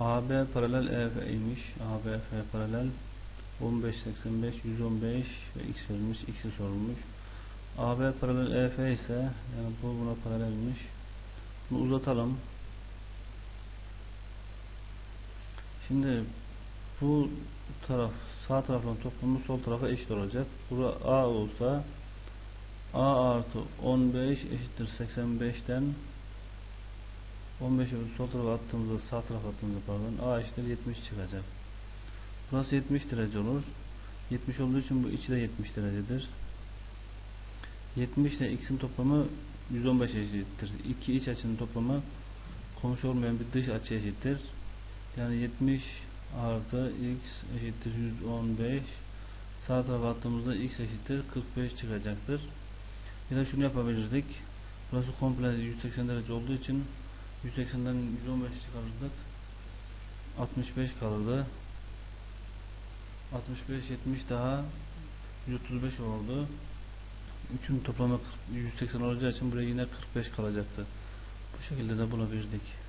AB paralel EF'ymiş. AB F paralel 1585 115 ve x verilmiş. X'i sorulmuş. AB paralel EF ise yani bu buna paralelmiş. Bunu uzatalım. Şimdi bu taraf sağ tarafın toplamı sol tarafa eşit olacak. Bura A olsa A artı 15 eşittir 85'ten 15'i sol tarafa attığımızda sağ tarafa attığımızda pardon A eşittir 70 çıkacak. Burası 70 derece olur. 70 olduğu için bu içi de 70 derecedir. 70 ile x'in toplamı 115 eşittir. İki iç açının toplamı komşu olmayan bir dış açı eşittir. Yani 70 artı x eşittir 115 sağ tarafa attığımızda x eşittir 45 çıkacaktır. Ya da şunu yapabilirdik. Burası komple 180 derece olduğu için 180'den 115 çıkarırdık. 65 kalırdı. 65 70 daha 135 oldu. Üçün toplamı 40 180 olacağı için buraya yine 45 kalacaktı. Bu şekilde de bulabilirdik.